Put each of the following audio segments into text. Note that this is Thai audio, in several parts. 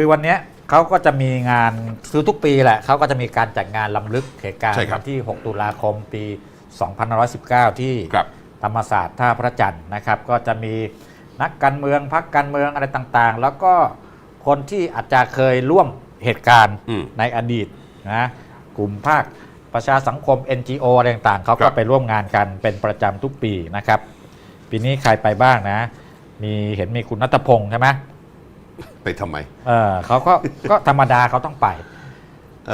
คือวันเนี้ยเขาก็จะมีงานคือทุกปีแหละเขาก็จะมีการจัดงานลำลึกเหตุการณ์ใช่ครับ วันที่ 6 ตุลาคมปี 2519 ที่ครับ ธรรมศาสตร์ท่าพระจันทร์นะครับ ก็จะมีนักการเมืองพักการเมืองอะไรต่างๆ แล้วก็คนที่อาจจะเคยร่วมเหตุการณ์อืมในอดีตนะกลุ่มภาคประชาสังคม NGO อะไรต่างๆเขาครัก็บ ไปร่วมงานกันเป็นประจำทุกปีนะครับ ปีนี้ใครไปบ้างนะ มีเห็นมีคุณนัทพงศ์ใช่ไหม ไปทำไม เออเขาก็ ก็ธรรมดาเขาต้องไป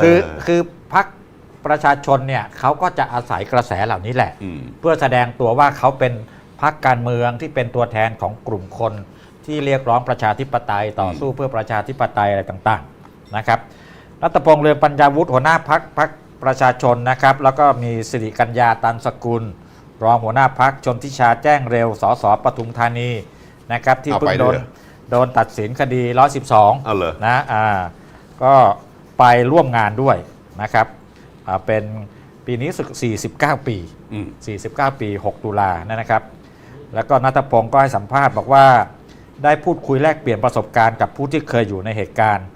คือเออ คือพักประชาชนเนี่ยเขาก็จะอาศัยกระแสเหล่านี้แหละ อืม เพื่อแสดงตัวว่าเขาเป็นพักการเมืองที่เป็นตัวแทนของกลุ่มคน ที่เรียกร้องประชาธิปไตยต่อสู้เพื่อประชาธิปไตยอะไรต่างๆนะครับรัตพงษ์เรืองปัญญาวุฒิหัวหน้าพักพักประชาชนนะครับ แล้วก็มีสิริกัญญาตันสกุล รองหัวหน้าพักชนทิชาแจ้งเร็วสสปทุมธานีนะครับที่เอาเพิ่ไปงโดนด้วยเหรอโดนตัดสินคดี 112เอาเหรอ นะอ่าก็ไปร่วมงานด้วยนะครับอ่าเป็นปีนี้สึก49 ปี อืม 49 ปี 6 ตุลานะครับ แล้วก็นัทพงศ์ก็ให้สัมภาษณ์บอกว่า ได้พูดคุยแลกเปลี่ยนประสบการณ์กับผู้ที่เคยอยู่ในเหตุการณ์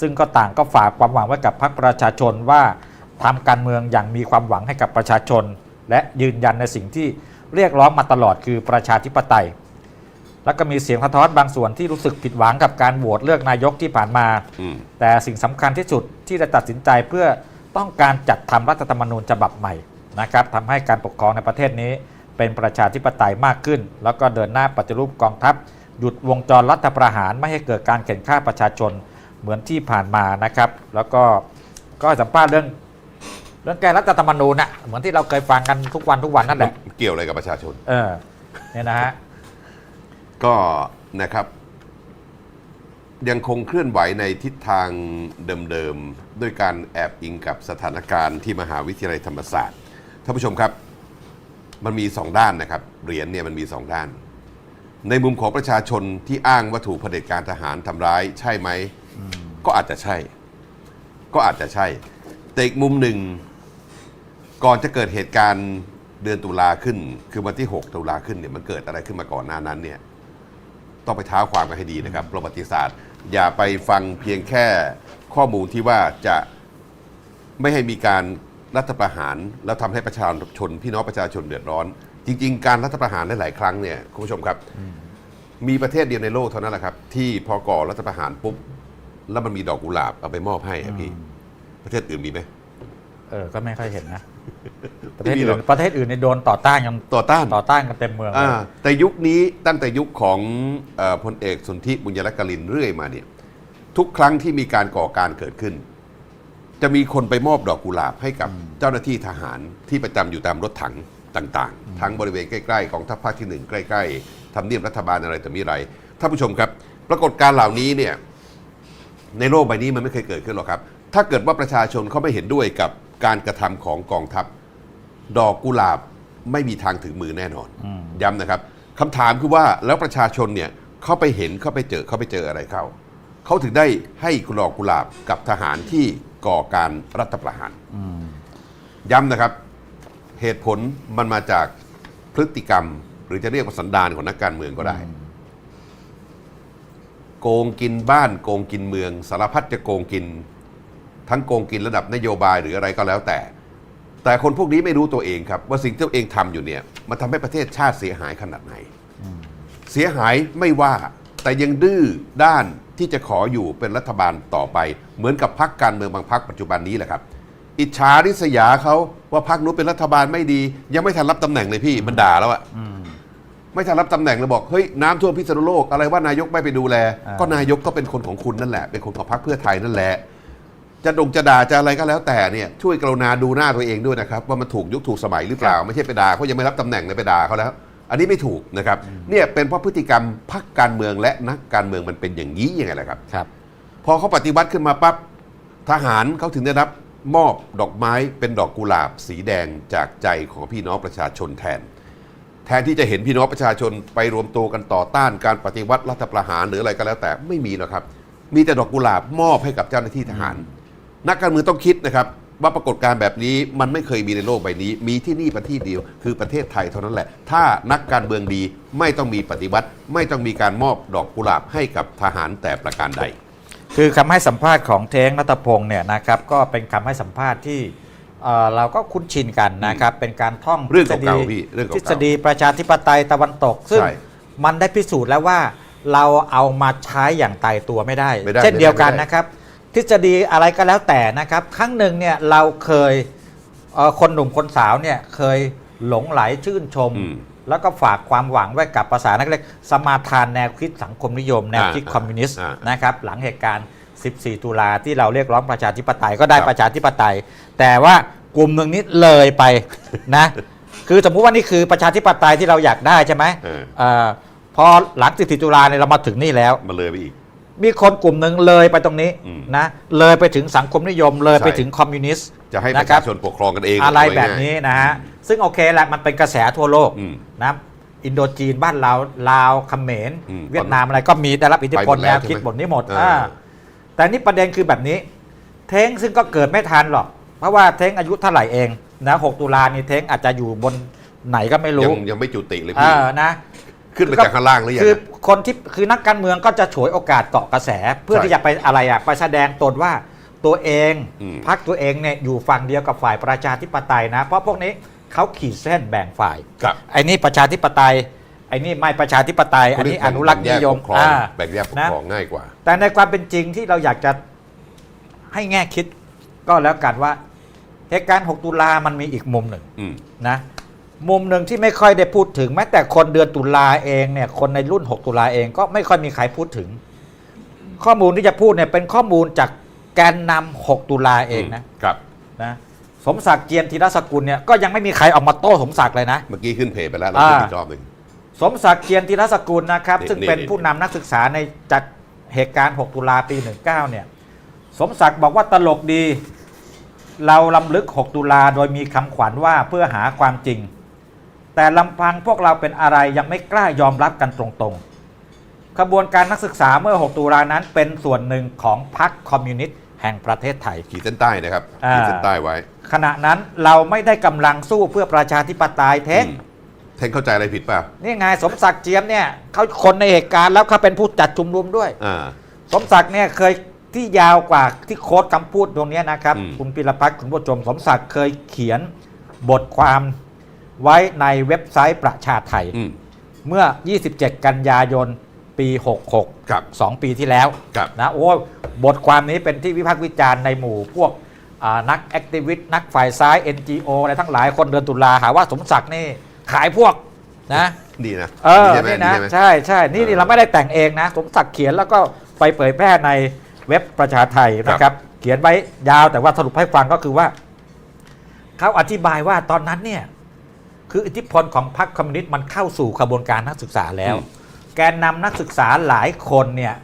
ซึ่งก็ต่างก็ฝากความหวังไว้กับพรรคประชาชนว่าทำการเมืองอย่างมีความหวังให้กับประชาชน และยืนยันในสิ่งที่เรียกร้องมาตลอดคือประชาธิปไตย แล้วก็มีเสียงสะท้อนบางส่วนที่รู้สึกผิดหวังกับการโหวตเลือกนายกที่ผ่านมา อืม แต่สิ่งสำคัญที่สุดที่จะตัดสินใจเพื่อต้องการจัดทำรัฐธรรมนูญฉบับใหม่นะครับทำให้การปกครองในประเทศนี้เป็นประชาธิปไตยมากขึ้น แล้วก็เดินหน้าปฏิรูปกองทัพ หยุดวงจรรัฐประหารไม่ให้เกิดการเข็นฆ่าประชาชนเหมือนที่ผ่านมานะครับ แล้วก็ก็ให้สัมภาษณ์เรื่องเรื่องแก้รัฐธรรมนูญน่ะเหมือนที่เราเคยฟังกันทุกวันทุกวันนั่นแหละ เกี่ยวอะไรกับประชาชน เออเนี่ยนะฮะ ก็นะครับ ยังคงเคลื่อนไหวในทิศทางเดิมๆ ด้วยการแอบอิงกับสถานการณ์ที่มหาวิทยาลัยธรรมศาสตร์ท่านผู้ชมครับ มันมีสองด้านนะครับ เหรียญเนี่ยมันมีสองด้าน ในมุมของประชาชนที่อ้างว่าถูกเผด็จการทหารทำร้ายใช่ไหม ก็อาจจะใช่ ก็อาจจะใช่ แต่อีกมุมหนึ่ง ก่อนจะเกิดเหตุการณ์เดือนตุลาขึ้น คือวันที่ 6 ตุลาขึ้นเนี่ยมันเกิดอะไรขึ้นมาก่อนหน้านั้นเนี่ย ต้องไปเท้าความกันให้ดีนะครับประวัติศาสตร์ อย่าไปฟังเพียงแค่ข้อมูลที่ว่าจะไม่ให้มีการรัฐประหาร แล้วทำให้ประชาชนพี่น้องประชาชนเดือดร้อน จริง ๆ การรัฐประหารหลายๆครั้งเนี่ยคุณผู้ชมครับ มีประเทศเดียวในโลกเท่านั้นแหละครับ ที่พอก่อรัฐประหารปุ๊บแล้วมันมีดอกกุหลาบเอาไปมอบให้อะพี่ ประเทศอื่นมีไหม เออ ก็ไม่ค่อยเห็นนะ ประเทไม่ศมีหรอื่อก นประเทศอื่นในยโดนต่อต้านกันต่อต้านต่อต้านกันเต็มเมืองเลยอ่าแต่ยุคนี้ตั้งแต่ยุคของเออพลเอกสนธิบุญยรักกลินเรื่อยมาเนี่ยทุกครั้งที่มีการก่อการเกิดขึ้น จะมีคนไปมอบดอกกุหลาบให้กับเจ้าหน้าที่ทหารที่ประจำอยู่ตามรถถังต่างๆ ทั้งบริเวณใกล้ๆกองทัพภาคที่หนึ่งใกล้ๆทำเนียบรัฐบาลอะไรแต่มีอะไรท่านผู้ชมครับ ปรากฏการณ์เหล่านี้เนี่ย ในโลกใบนี้มันไม่เคยเกิดขึ้นหรอกครับ ถ้าเกิดว่าประชาชนเขาไม่เห็นด้วยกับ การกระทำของกองทัพ ดอกกุหลาบไม่มีทางถึงมือแน่นอนอืมย้ำนะครับคำถามคือว่าแล้วประชาชนเนี่ยเขาไปเห็นเขาไปเจอเขาไปเจออะไรเข้าเขาถึงได้ให้ดอกกุหลาบกับทหารที่ก่อการรัฐประหารอืมย้ำนะครับ เหตุผลมันมาจากพฤติกรรม หรือจะเรียกว่าสันดานของนักการเมืองก็ได้ โกงกินบ้านโกงกินเมือง สารพัดจะโกงกิน ทั้งโกงกินระดับนโยบายหรืออะไรก็แล้วแต่ แต่คนพวกนี้ไม่รู้ตัวเองครับ ว่าสิ่งที่ตัวเองทำอยู่เนี่ยมันทำให้ประเทศชาติเสียหายขนาดไหน เสียหายไม่ว่าแต่ยังดื้อด้านที่จะขออยู่เป็นรัฐบาลต่อไป เหมือนกับพรรคการเมืองบางพรรคปัจจุบันนี้แหละครับ อิจฉาริษยาเขาว่าพรรคนู้นเป็นรัฐบาลไม่ดี ยังไม่ทันรับตำแหน่งเลยพี่มันด่าแล้วอะอืมไม่ทันรับตำแหน่งเลยบอกเฮ้ยน้ำท่วมพิษณุโลกอะไรว่านายกไม่ไปดูแลอ่าก็นายกก็เป็นคนของคุณนั่นแหละเป็นคนของพรรคเพื่อไทยนั่นแหละ จะดงจะด่าจะอะไรก็แล้วแต่เนี่ยช่วยกรุณาดูหน้าตัวเองด้วยนะครับ ว่ามันถูกยุคถูกสมัยหรือเปล่า ไม่ใช่ไปด่าเขายังไม่รับตำแหน่งเลยไปด่าเขาแล้ว อันนี้ไม่ถูกนะครับเนี่ยเป็นเพราะพฤติกรรมพรรคการเมืองและนักการเมืองมันเป็นอย่างนี้ยังไงล่ะครับครับ พอเขาปฏิวัติขึ้นมาปั๊บทหารเขาถึงได้รับมอบดอกไม้เป็นดอกกุหลาบสีแดงจากใจของพี่น้องประชาชนแทน แทนที่จะเห็นพี่น้องประชาชนไปรวมตัวกันต่อต้านการปฏิวัติรัฐประหารหรืออะไรก็แล้วแต่ไม่มีหรอกครับ มีแต่ดอกกุหลาบมอบให้กับเจ้าหน้าที่ทหาร นักการเมืองต้องคิดนะครับ ว่าปรากฏการณ์แบบนี้มันไม่เคยมีในโลกใบนี้ มีที่นี่ประเทศเดียว คือประเทศไทยเท่านั้นแหละ ถ้านักการเมืองดีไม่ต้องมีปฏิวัติ ไม่ต้องมีการมอบดอกกุหลาบให้กับทหารแต่ประการใด คือคำให้สัมภาษณ์ของเท้งนัตพงศ์เนี่ยนะครับก็เป็นคำให้สัมภาษณ์ที่เอ่อเราก็คุ้นชินกันนะครับ เป็นการท่องเรื่องทฤษฎีเก่าๆพี่เรื่องเก่าๆทฤษฎีประชาธิปไตยตะวันตก ซึ่งใช่มันได้พิสูจน์แล้วว่าเราเอามาใช้อย่างตายตัวไม่ได้ ไม่ได้เช่นเดียวกันไม่ได้ นะครับ ทฤษฎีอะไรก็แล้วแต่นะครับ ครั้งหนึ่งเนี่ยเราเคยเอ่อคนหนุ่มคนสาวเนี่ยเคยหลงไหลชื่นชม อืมแล้วก็ฝากความหวังไว้กับภาษานักเล็กสมาทานแนวคิดสังคมนิยม แนวคิดอ่าคอมมิวนิสต์อ่านะครับหลังเหตุการณ์ 14 ตุลาที่เราเรียกร้องประชาธิปไตยก็ได้ครับ ประชาธิปไตย แต่ว่ากลุ่มหนึ่งนี้เลยไป นะ คือสมมุติว่านี่คือประชาธิปไตยที่เราอยากได้ใช่ไหมเออเออพอหลัง 14 ตุลาเนี่ยเรามาถึงนี่แล้วมาเลยไปอีก มีคนกลุ่มหนึ่งเลยไปตรงนี้อืม นะเลยไปถึงสังคมนิยมเลยไปใช่ถึงคอมมิวนิสต์ จะให้ปนะระครัชาบชนปกครองกันเองอะไรเาแบบง่ายๆนี้นะฮะ ซึ่งโอเคแหละมันเป็นกระแสทั่วโลกอืม นะอินโดจีนบ้านเราลาวเขมร อืมเวียดนามอะไรก็มีได้รับอิทธิพลไปหมดแนแล้ววคิดใช่ไหมบทนี้หมดเอออ่าแต่นี่ประเด็นคือแบบนี้ เท้งซึ่งก็เกิดไม่ทันหรอก เพราะว่าเท้งอายุเท่าไหร่เองนะ 6 ตุลานี่เท้งอาจจะอยู่บนไหนก็ไม่ยัรู้งยังไม่จุติเลยเอพี่อนะ ขึ้นมาจากข้างล่างหรือยังคืออะคนที่คือนักการเมืองก็จะฉวยโอกาสเกาะกระแส เพื่อใช่ที่จะไปอะไรอะไปแสดงตนว่าตัวเองอืมพักตัวเองเนี่ยอยู่ฝั่งเดียวกับฝ่ายประชาธิปไตยนะ เพราะพวกนี้เขาขีดเส้นแบ่งฝ่ายครับไอ้นี่ประชาธิปไตยไอ้นี่ไม่ประชาธิปไตย อันนี้อนุรักษ์นิยมแบ่งแกปกครองอ่าแบ่งแยกปกนะครองง่ายกว่า แต่ในความเป็นจริงที่เราอยากจะให้แง่คิดก็แล้วกันว่าเหตุการณ์ 6 ตุลามันมีอีกมุมหนึ่งอืมนะ มุมหนึ่งที่ไม่ค่อยได้พูดถึง แม้แต่คนเดือนตุลาเองเนี่ยคนในรุ่น 6 ตุลาเองก็ไม่ค่อยมีใครพูดถึง ข้อมูลที่จะพูดเนี่ยเป็นข้อมูลจากแกนนำ6ตุลาเองนะครับ นะสมศักดิ์เจียนธีรสกุลเนี่ยก็ยังไม่มีใครออกมาโต้สมศักดิ์เลยนะ เมื่อกี้ขึ้นเพจไปแล้วเราอ่าขึ้นอีกรอบหนึ่ง สมศักดิ์เจียนธีรสกุลนะครับ นี่ซึ่งเป็นนี่ ผู้นำนักศึกษาในจากเหตุการณ์ 6 ตุลาปี 19 เนี่ย สมศักดิ์บอกว่าตลกดี เราลำลึก 6 ตุลาโดยมีคำขวัญว่าเพื่อหาความจริง แต่ลำพังพวกเราเป็นอะไรยังไม่กล้ายอมรับกันตรงๆ ขบวนการนักศึกษาเมื่อ 6 ตุลานั้นเป็นส่วนหนึ่งของพรรคคอมมิวนิสต์แห่งประเทศไทย ขีดเส้นใต้นะครับอ่าขีดเส้นใต้ไว้ ขณะนั้นเราไม่ได้กำลังสู้เพื่อประชาธิปไตยเท้งอืมเท่งเข้าใจอะไรผิดเปล่านี่ไงสมศักดิ์เจียมเนี่ยเขาคนในเหตุการณ์แล้วเขาเป็นผู้จัดชุมนุมด้วยอ่าสมศักดิ์เนี่ยเคยที่ยาวกว่าที่โค้ดคำพูดตรงเนี้ยนะครับอืมคุณพิรพัฒน์คุณผู้ชมสมศักดิ์เคยเขียนบทความ ไว้ในเว็บไซต์ประชาไทย อืม เมื่อ 27 กันยายน ปี 66 ครับ 2 ปีที่แล้วครับ นะโอ้บทความนี้เป็นที่วิพากษ์วิจารณ์ในหมู่พวกอ่านักแอคทิวิสต์นักฝ่ายซ้าย NGO อะไรทั้งหลายคนเดือนตุลาหาว่าสมศักดิ์นี่ขายพวกนะ ดีนะเออดีใช่ไหมนี่นะดีใช่ไหม ใช่ใช่นี่นี่เออเราไม่ได้แต่งเองนะ สมศักดิ์เขียนแล้วก็ไปเผยแพร่ในเว็บประชาไทยนะครับเขียนไว้ยาวแต่ว่าสรุปให้ฟังก็คือว่า เขาอธิบายว่าตอนนั้นเนี่ย คืออิทธิพลของพรรคคอมมิวนิสต์มันเข้าสู่ขบวนการนักศึกษาแล้วอืมแกนนำนักศึกษาหลายคนเนี่ย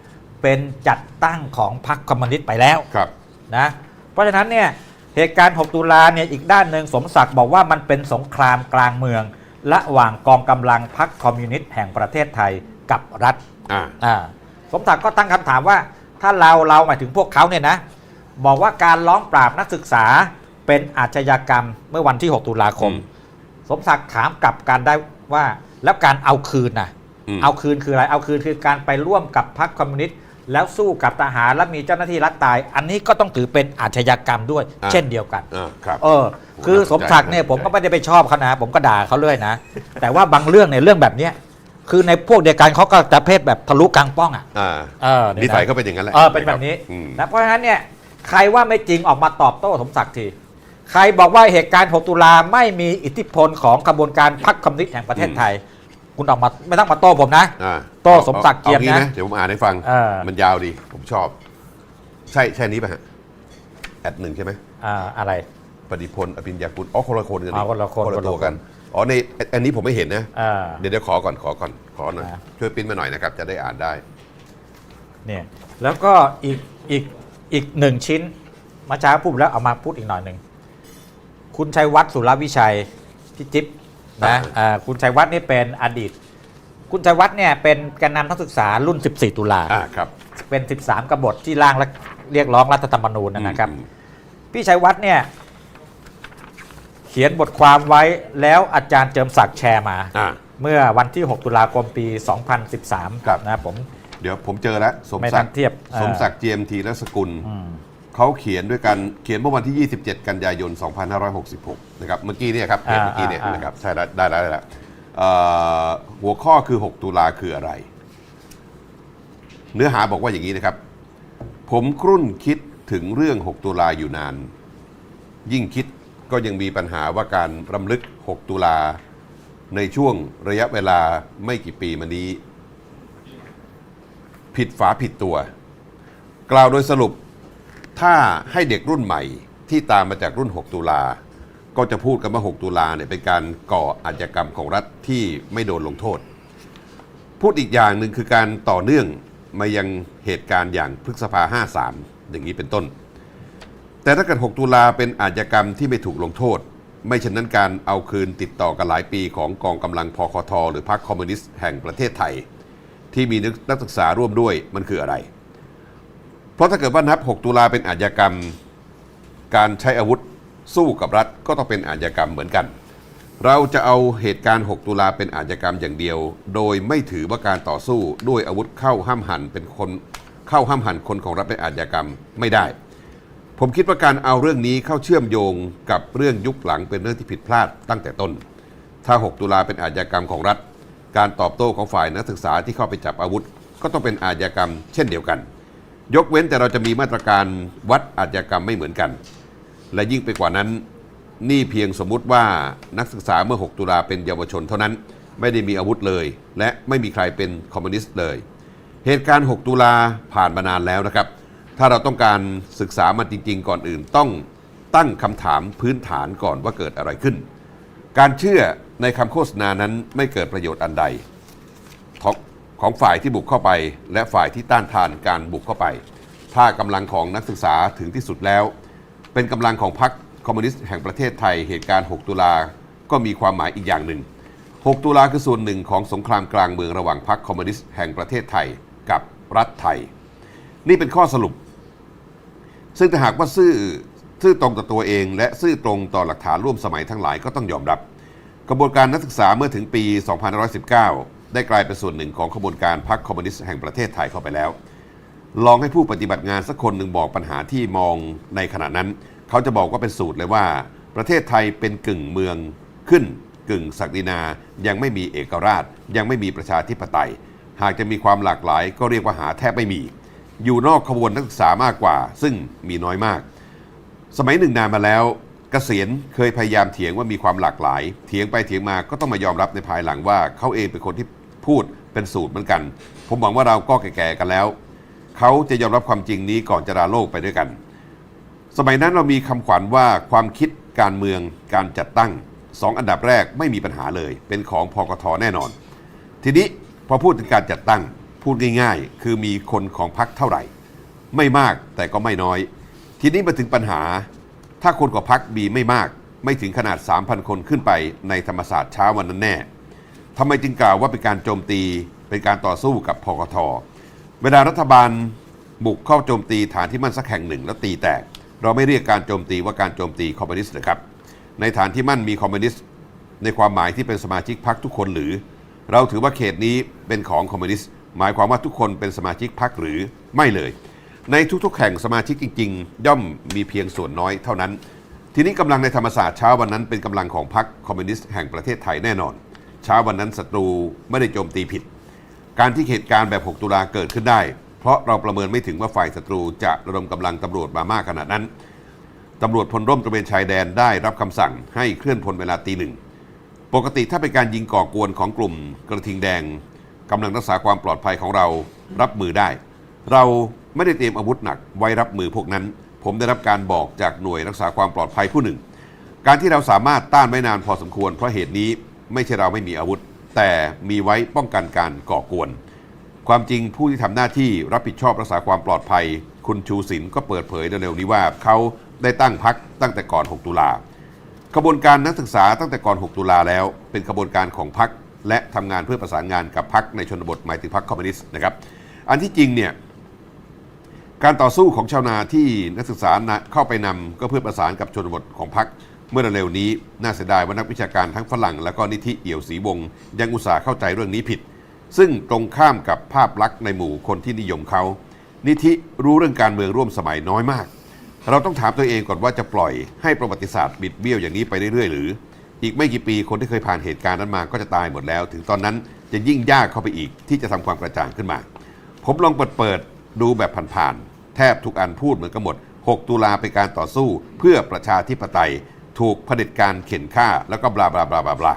เป็นจัดตั้งของพรรคคอมมิวนิสต์ไปแล้วครับนะเพราะฉะนั้นเนี่ยเหตุการณ์ 6 ตุลาเนี่ยอีกด้านหนึ่งสมศักดิ์บอกว่ามันเป็นสงครามกลางเมือง ระหว่างกองกำลังพรรคคอมมิวนิสต์แห่งประเทศไทยกับรัฐอ่าอ่าสมศักดิ์ก็ตั้งคำถามว่า ถ้าเราเราหมายถึงพวกเขาเนี่ยนะบอกว่าการล้อมปราบนักศึกษาเป็นอาชญากรรมเมื่อวันที่ 6 ตุลาคมอืม สมศักดิ์ถามกลับกันได้ว่าแล้วการเอาคืนน่ะมเอาคืนคืออะไร เอาคืนคือการไปร่วมกับพรรคคอมมิวนิสต์แล้วสู้กับทหารและมีเจ้าหน้าที่รัฐตาย อันนี้ก็ต้องถือเป็นอาชญากรรมด้วยอ่าเช่นเดียวกันอ่าครับเออ คือสมศักดิ์เนี่ยผมก็ไม่ได้ไปชอบเขานะผมก็ด่าเขาเลยนะ แต่ว่าบางเรื่องเนี่ยเรื่องแบบเนี้ยคือในพวกเดียวกันเขาก็จะเพศแบบทะลุกลางป้องอะอ่าเออเยะนิสัยเขาเป็นอย่างนั้นแหละเออเป็นแบบนี้อืมนะเพราะฉะนั้นเนี่ยใครว่าไม่จริงออกมาตอบโต้สมศักดิ์ที ใครบอกว่าเหตุการณ์ 6 ตุลาไม่มีอิทธิพลของกระบวนการพรรคคอมมิวนิสต์แห่งประเทศไทย คุณออกมาไม่ต้องมาโต้ผมนะ อ่าโต้สมศักดิ์เกียรติอางี้นะเดี๋ยวผมอ่านให้ฟัง เออ มันยาวดี ผมชอบ ใช่ใช่นี้ป่ะฮะแอดหนึ่งใช่ไหมอ่าอะไร ปฏิพลอภิญญาคุณอ๋อคนละคนกันอ๋อคนละคนคนละคนละตัวคน กัน อ๋อในอันนี้ผมไม่เห็นนะ อ่า เดี๋ยวเดี๋ยวขอก่อนขอก่อนขอหน่อยนะช่วยปริ้นมาหน่อยนะครับ จะได้อ่านได้ เนี่ยแล้วก็อีกอีกอีกหนึ่งชิ้นมาช้าพูดแล้วเอามาพูดอีกหน่อยหนึ่ง คุณชัยวัฒน์สุรวิชัยพี่จิ๊บนะอ่าอ่าคุณชัยวัฒน์นี่เป็นอดีต คุณชัยวัฒน์เนี่ยเป็นแกนนำนักศึกษารุ่น 14 ตุลาอ่าครับเป็น 13 กบฏที่ร่างและเรียกร้องรัฐธรรมนูญนะครับอืมพี่ชัยวัฒน์เนี่ยเขียนบทความไว้แล้วอาจารย์เจิมศักดิ์แชร์มาอ่าเมื่อวันที่ 6 ตุลาคมปี 2013 ครับนะผม เดี๋ยวผมเจอแล้ว สมไม่ศัทักนดิ์เทียบ สมศักอ่าดิ์เจียมทีรสกุลอืม เขาเขียนด้วยกันเขียนเมื่อวันที่ 27 กันยายน 2566 นะครับ เมื่อกี้เนี่ยครับเพจอ่าเมื่อกี้เนี่ยอ่านะครับใช่แล้วได้แล้วได้แล้วเอ่อหัวข้อคือ 6 ตุลาคืออะไร เนื้อหาบอกว่าอย่างนี้นะครับ ผมครุ่นคิดถึงเรื่อง 6 ตุลาอยู่นาน ยิ่งคิดก็ยังมีปัญหาว่าการรำลึก 6 ตุลาในช่วงระยะเวลาไม่กี่ปีมานี้ ผิดฝาผิดตัว กล่าวโดยสรุป ถ้าให้เด็กรุ่นใหม่ที่ตามมาจากรุ่น 6 ตุลา ก็จะพูดกันว่า 6 ตุลาเนี่ยเป็นการก่ออาชญากรรมของรัฐที่ไม่โดนลงโทษ พูดอีกอย่างหนึ่งคือการต่อเนื่องมายังเหตุการณ์อย่างพฤษภา 53 อย่างนี้เป็นต้น แต่ถ้าเกิด 6 ตุลาเป็นอาชญากรรมที่ไม่ถูกลงโทษ ไม่เช่นนั้นการเอาคืนติดต่อกันหลายปีของกองกำลังพคท หรือพรรคคอมมิวนิสต์แห่งประเทศไทย ที่มีนักศึกษาร่วมด้วยมันคืออะไร เพราะถ้าเกิดว่านับ 6 ตุลาเป็นอาชญากรรม การใช้อาวุธสู้กับรัฐก็ต้องเป็นอาชญากรรมเหมือนกัน เราจะเอาเหตุการณ์ 6 ตุลาเป็นอาชญากรรมอย่างเดียว โดยไม่ถือว่าการต่อสู้ด้วยอาวุธเข้าห้ามหันเป็นคนเข้าห้ามหันคนของรัฐเป็นอาชญากรรมไม่ได้ ผมคิดว่าการเอาเรื่องนี้เข้าเชื่อมโยงกับเรื่องยุคหลังเป็นเรื่องที่ผิดพลาดตั้งแต่ต้น ถ้า 6 ตุลาเป็นอาชญากรรมของรัฐ การตอบโต้ของฝ่ายนักศึกษาที่เข้าไปจับอาวุธ ก็ต้องเป็นอาชญากรรมเช่นเดียวกัน ยกเว้นแต่เราจะมีมาตรการวัดอาชญากรรมไม่เหมือนกัน และยิ่งไปกว่านั้น นี่เพียงสมมุติว่านักศึกษาเมื่อ 6 ตุลาเป็นเยาวชนเท่านั้น ไม่ได้มีอาวุธเลย และไม่มีใครเป็นคอมมิวนิสต์เลย เหตุการณ์ 6 ตุลาผ่านมานานแล้วนะครับ ถ้าเราต้องการศึกษามันจริง ๆ ก่อนอื่นต้องตั้งคำถามพื้นฐานก่อนว่าเกิดอะไรขึ้น การเชื่อในคำโฆษณานั้นไม่เกิดประโยชน์อันใด ของฝ่ายที่บุกเข้าไป และฝ่ายที่ต้านทานการบุกเข้าไป ถ้ากำลังของนักศึกษาถึงที่สุดแล้ว เป็นกำลังของพรรคคอมมิวนิสต์แห่งประเทศไทยเหตุการณ์ 6 ตุลาก็มีความหมายอีกอย่างหนึ่ง 6 ตุลาคือส่วนหนึ่งของสงครามกลางเมืองระหว่างพรรคคอมมิวนิสต์แห่งประเทศไทยกับรัฐไทย นี่เป็นข้อสรุป ซึ่งถ้าหากว่าซื่อซื่อตรงต่อตัวเอง และซื่อตรงต่อหลักฐานร่วมสมัยทั้งหลายก็ต้องยอมรับ กระบวนการนักศึกษาเมื่อถึงปี 2519 ได้กลายเป็นส่วนหนึ่งของขบวนการพรรคคอมมิวนิสต์แห่งประเทศไทยเข้าไปแล้ว ลองให้ผู้ปฏิบัติงานสักคนหนึ่งบอกปัญหาที่มองในขณะนั้น เขาจะบอกว่าเป็นสูตรเลยว่า ประเทศไทยเป็นกึ่งเมืองขึ้น กึ่งศักดินา ยังไม่มีเอกราช ยังไม่มีประชาธิปไตย หากจะมีความหลากหลายก็เรียกว่าหาแทบไม่มี อยู่นอกขบวนนักศึกษามากกว่า ซึ่งมีน้อยมาก สมัยหนึ่งนานมาแล้วกเกษียณเคยพยายามเถียงว่ามีความหลากหลาย เถียงไปเถียงมาก็ต้องมายอมรับในภายหลังว่าเขาเองเป็นคนที่ พูดเป็นสูตรเหมือนกัน ผมหวังว่าเราก็แก่ๆกันแล้ว เขาจะยอมรับความจริงนี้ก่อนจะลาโลกไปด้วยกัน สมัยนั้นเรามีคำขวัญว่าความคิดการเมืองการจัดตั้งสองอันดับแรกไม่มีปัญหาเลย เป็นของพกทแน่นอน ทีนี้พอพูดถึงการจัดตั้งพูดง่าย ๆ คือมีคนของพรรคเท่าไหร่ ไม่มากแต่ก็ไม่น้อย ทีนี้มาถึงปัญหา ถ้าคนของพรรคมีไม่มาก ไม่ถึงขนาด 3,000 คนขึ้นไปในธรรมศาสตร์เช้าวันนั้นแน่ ทำไมจึงกล่าวว่าเป็นการโจมตีเป็นการต่อสู้กับพกท เวลารัฐบาลบุกเข้าโจมตีฐานที่มั่นสักแห่งหนึ่ง แล้วตีแตก เราไม่เรียกการโจมตีว่าการโจมตีคอมมิวนิสต์นะครับ ในฐานที่มั่นมีคอมมิวนิสต์ในความหมายที่เป็นสมาชิกพรรคทุกคนหรือ เราถือว่าเขตนี้เป็นของคอมมิวนิสต์หมายความว่าทุกคนเป็นสมาชิกพรรคหรือไม่เลย ในทุกๆแห่งสมาชิกจริง ๆ ย่อมมีเพียงส่วนน้อยเท่านั้น ทีนี้กำลังในธรรมศาสตร์เช้าวันนั้นเป็นกำลังของพรรคคอมมิวนิสต์แห่งประเทศไทยแน่นอน ช้าวันนั้นศัตรูไม่ได้โจมตีผิด การที่เหตุการณ์แบบ 6 ตุลาเกิดขึ้นได้ เพราะเราประเมินไม่ถึงว่าฝ่ายศัตรูจะระดมกำลังตำรวจมามากขนาดนั้นตำรวจพลร่มตระเวนชายแดนได้รับคำสั่งให้เคลื่อนพลเวลาตีหนึ่งปกติถ้าเป็นการยิงก่อกวนของกลุ่มกระทิงแดงกำลังรักษาความปลอดภัยของเรารับมือได้ เราไม่ได้เตรียมอาวุธหนักไว้รับมือพวกนั้น ผมได้รับการบอกจากหน่วยรักษาความปลอดภัยผู้หนึ่ง การที่เราสามารถต้านไว้นานพอสมควรเพราะเหตุนี้ ไม่ใช่เราไม่มีอาวุธ แต่มีไว้ป้องกันการก่อกวน ความจริงผู้ที่ทำหน้าที่รับผิดชอบรักษาความปลอดภัย คุณชูศิลป์ก็เปิดเผยเร็วๆนี้ว่าเขาได้ตั้งพักตั้งแต่ก่อน 6 ตุลากรบวนการนักศึกษาตั้งแต่ก่อน 6 ตุลาแล้ว เป็นกระบวนการของพักและทำงานเพื่อประสานงานกับพักในชนบทหมายถึงพักคอมมิวนิสต์นะครับ อันที่จริงเนี่ยการต่อสู้ของชาวนาที่นักศึกษาเข้าไปนำก็เพื่อประสานกับชนบทของพรรค เมื่อเร็วๆนี้น่าเสียดายว่านักวิชาการทั้งฝรั่ง และก็นิธิเอี่ยวศรีวงศ์ยังอุตส่าห์เข้าใจเรื่องนี้ผิด ซึ่งตรงข้ามกับภาพลักษณ์ในหมู่คนที่นิยมเขา นิธิรู้เรื่องการเมืองร่วมสมัยน้อยมาก เราต้องถามตัวเองก่อนว่าจะปล่อยให้ประวัติศาสตร์บิดเบี้ยวอย่างนี้ไปเรื่อยๆ หรือ อีกไม่กี่ปีคนที่เคยผ่านเหตุการณ์นั้นมาก็จะตายหมดแล้ว ถึงตอนนั้นจะยิ่งยากเข้าไปอีกที่จะทำความกระจ่างขึ้นมา ผมลองเปิดเปิดดูแบบผ่านๆแทบทุกอันพูดเหมือนกันหมด 6 ตุลาเป็นการต่อสู้ เพื่อประชาธิปไตย ถูกเผด็จการเข็นฆ่าแล้วก็บลาบลาบลาบลาบลา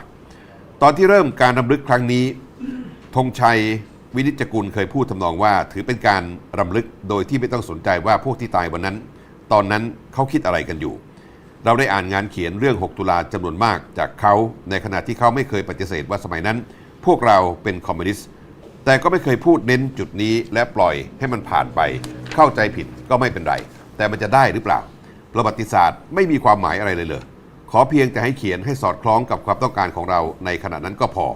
ตอนที่เริ่มการรำลึกครั้งนี้ธงชัยวินิจจกุลเคยพูดทำนองว่า ถือเป็นการรำลึกโดยที่ไม่ต้องสนใจว่าพวกที่ตายวันนั้น ตอนนั้นเขาคิดอะไรกันอยู่ เราได้อ่านงานเขียนเรื่อง 6 ตุลาจำนวนมากจากเขาในขณะที่เขาไม่เคยปฏิเสธว่าสมัยนั้น พวกเราเป็นคอมมิวนิสต์แต่ก็ไม่เคยพูดเน้นจุดนี้และปล่อยให้มันผ่านไป เข้าใจผิดก็ไม่เป็นไร แต่มันจะได้หรือเปล่า ประวัติศาสตร์ไม่มีความหมายอะไรเลยเลย ขอเพียงแต่ให้เขียนให้สอดคล้องกับความต้องการของเราในขณะนั้นก็พอ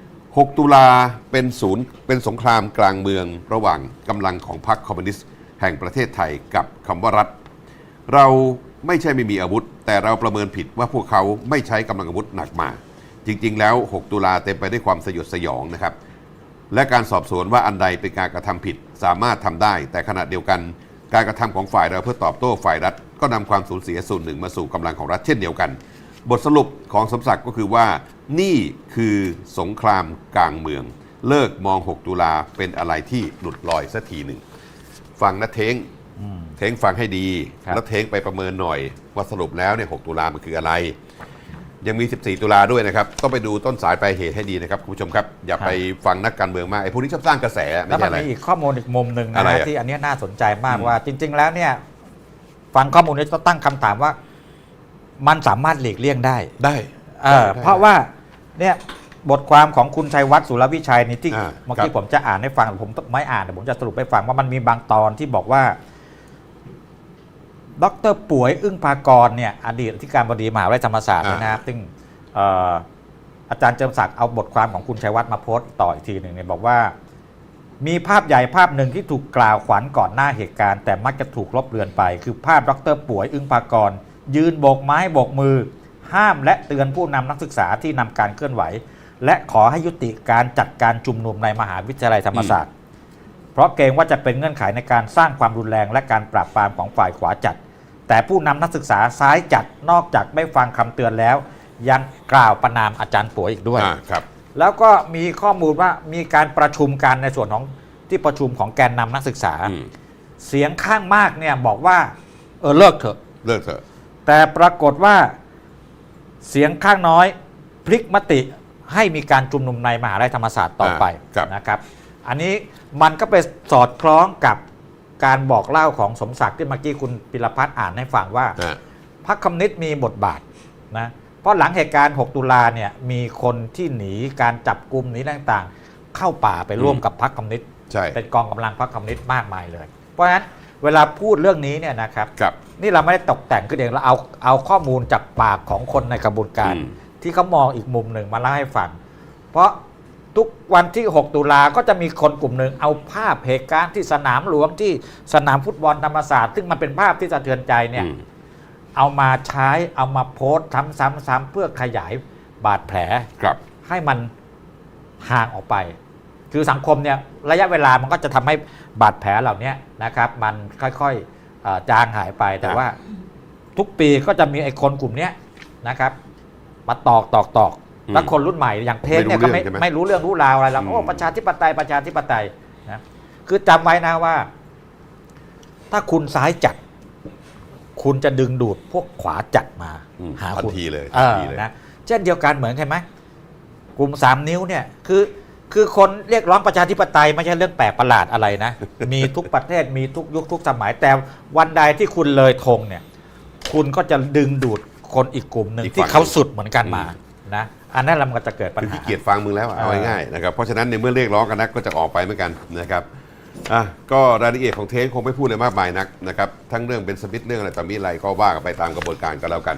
6 ตุลาเป็นศูนย์เป็นสงครามกลางเมืองระหว่างกำลังของพรรคคอมมิวนิสต์แห่งประเทศไทยกับคำว่ารัฐ เราไม่ใช่ไม่มีอาวุธ แต่เราประเมินผิดว่าพวกเขาไม่ใช้กำลังอาวุธหนักมา จริงๆ แล้ว 6 ตุลาเต็มไปด้วยความสยดสยองนะครับ และการสอบสวนว่าอันใดเป็นการกระทำผิดสามารถทำได้ แต่ขณะเดียวกัน การกระทำของฝ่ายเราเพื่อตอบโต้ฝ่ายรัฐ ก็นำความสูญเสียส่วนหนึ่งมาสู่กำลังของรัฐเช่นเดียวกัน บทสรุปของสมศักดิ์ก็คือว่า นี่คือสงครามกลางเมือง เลิกมอง 6 ตุลาเป็นอะไรที่หลุดลอยสักทีหนึ่งฟังนะเท้งเท้งฟังให้ดีครับแล้วเท้งไปประเมินหน่อยว่าสรุปแล้วเนี่ย6ตุลามันคืออะไร ยังมี 14 ตุลาด้วยนะครับ ต้องไปดูต้นสายปลายเหตุให้ดีนะครับคุณผู้ชมครับ อย่าไปฟังนักการเมืองมากไอ้พวกนี้ชอบสร้างกระแสไม่แล้วมัใช่นอะไรมีอีกข้อมูลอีกมุมหนึ่งอะไรนะอะที่อันเนี้ยน่าสนใจมากอืมว่าจริง ๆ แล้วเนี่ย ฟังข้อมูลนี้ต้องตั้งคำถามว่า มันสามารถหลีกเลี่ยงได้ได้เออได้ เพราะว่าเนี่ยบทความของคุณชัยวัฒน์สุรวิชัยนี่ที่อ่าเมื่อครักี้บผมจะอ่านให้ฟังผมไม่อ่านแต่ผมจะสรุปให้ฟังว่ามันมีบางตอนที่บอกว่าดรป่วยอึ้งภากรเนี่ยอดีตที่การบดีมหาวิทยาลัยธรรมศาสตร์เนี่ยนะครับซึ่งเอ่ออาจารย์เจิมศักดิ์เอาบทความของคุณชัยวัฒน์มาโพสต์ต่ออีกทีหนึ่งเนี่ยบอกว่า มีภาพใหญ่ภาพหนึ่งที่ถูกกล่าวขวัญก่อนหน้าเหตุการณ์ แต่มักจะถูกลบเลือนไป คือภาพดรป่วยอึ้งภากร ยืนโบกไม้โบกมือ ห้ามและเตือนผู้นำนักศึกษาที่นำการเคลื่อนไหว และขอให้ยุติการจัดการชุมนุมในมหาวิทยาลัยธรรมศาสตร์ เพราะเกรงว่าจะเป็นเงื่อนไขในการสร้างความรุนแรงและการปราบปรามของฝ่ายขวาจัด แต่ผู้นำนักศึกษาซ้ายจัดนอกจากไม่ฟังคำเตือนแล้ว ยังกล่าวประนามอาจารย์ป่วยอีกด้วยครับ แล้วก็มีข้อมูลว่ามีการประชุมกันในส่วนของที่ประชุมของแกนนำนักศึกษาอืมเสียงข้างมากเนี่ยบอกว่า เออเลิกเถอะเลิกเถอะ แต่ปรากฏว่าเสียงข้างน้อยพลิกมติให้มีการชุมนุมในมหาลัยธรรมศาสตร์ต่อไปอ่าครับนะครับ อันนี้มันก็ไปสอดคล้องกับการบอกเล่าของสมศักดิ์ที่เมื่อกี้คุณปิรพัฒน์อ่านให้ฟังว่าอ่าพรรคคอมมิวนิสต์มีบทบาทนะ เพราะหลังเหตุการณ์ 6 ตุลาเนี่ยมีคนที่หนีการจับกลุ่มหนีต่างๆ เข้าป่าไปร่วมอืมกับพรรคคอมมิวนิสต์ใช่เป็นกองกำลังพรรคคอมมิวนิสต์มากมายเลย เพราะฉะนั้นเวลาพูดเรื่องนี้เนี่ยนะครับ ครับ นี่เราไม่ได้ตกแต่งขึ้นเองเราเอาเอาข้อมูลจากปากของคนในกระบวนการ อืม ที่เขามองอีกมุมหนึ่งมาเล่าให้ฟัง เพราะทุกวันที่ 6 ตุลาก็จะมีคนกลุ่มหนึ่งเอาภาพเหตุการณ์ที่สนามหลวงที่สนามฟุตบอลธรรมศาสตร์ ซึ่งมันเป็นภาพที่สะเทือนใจเนี่ย อืม เอามาใช้เอามาโพสต์ซ้ำๆๆเพื่อขยายบาดแผลครับ ให้มันห่างออกไป คือสังคมเนี่ยระยะเวลามันก็จะทำให้บาดแผลเหล่านี้นะครับ มันค่อยๆเอ่อจางหายไปแต่ครับว่า ทุกปีก็จะมีไอ้คนกลุ่มเนี้ยนะครับ มาตอกตอกตอกอืมแล้วคนรุ่นใหม่อย่างเทนเนี่ยไม่ก็รู้ไม่เรื่องใช่ไหมไม่รู้เรื่องรู้ราวอะไรแล้วอืม โอ้ประชาธิปไตยประชาธิปไตยนะคือจำไว้นะว่า ถ้าคุณซ้ายจัด คุณจะดึงดูดพวกขวาจัดมาอืมหาทันคุณทีเลยเอทันอทีเลย นะเช่นเดียวกันเหมือนใช่ไหมกลุ่มสามนิ้วเนี่ยคือคือคนเรียกร้องประชาธิปไตยไม่ใช่เรื่องแปลกประหลาดอะไรนะ มีทุกประเทศมีทุกยุคทุกสมัยแต่วันใดที่คุณเลยธงเนี่ย คุณก็จะดึงดูดคนอีกกลุ่มหนึ่งอีกฝั่ที่งเขาสุดเหมือนกันมาอืมนะอันนั้นมันก็จะเกิดปัญคือหา ขี้เกียจฟังมึงแล้วอะเอาเออง่ายๆนะครับเพราะฉะนั้นในเมื่อเรียกร้องกันนักก็จะออกไปเหมือนกันนะครับ อะก็รายละเอียดของเทนคงไม่พูดเลยมากมายนักนะครับทั้งเรื่องเป็นสมิธเรื่องอะไรต่อมีอะไรก็ว่ากันไปตามกระบวนการก็แล้วกัน